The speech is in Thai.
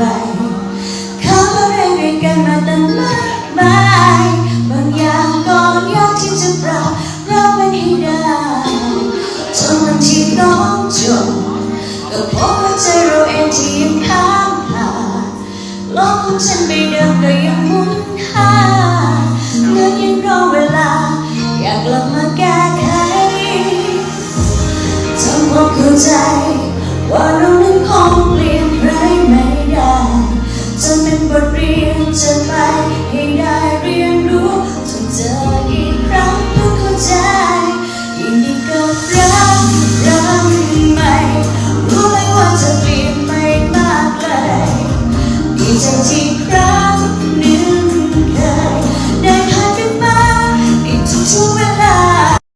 ไรเขาอะไรด้วยกันมาตั้งมากมายบางอย่างก่อนยากที่จะปรับเรามันให้ได้จนวันที่ต้องจบก็พบว่าใจเราเองที่ยังข้ามผ่านโลกของฉันไม่ได้ รียนจะไปให้ได้เรียนรู้จนเจออีกครั้งทุกเข้าใจยิ่งดีกับรักรักใหม่รู้ไหมว่าจะเปลี่ยนไปมากเลยดีใจที่ครั้ง